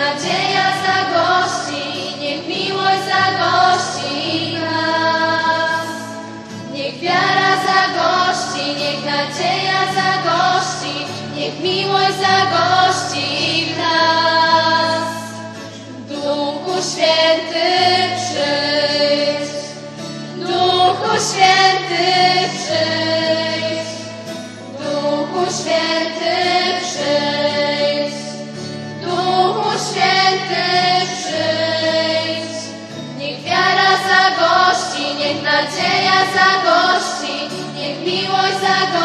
nadzieja niech miłość zagości. Niech niech zagości, niech miłość zagości. Niech nadzieja zagości, niech miłość zagości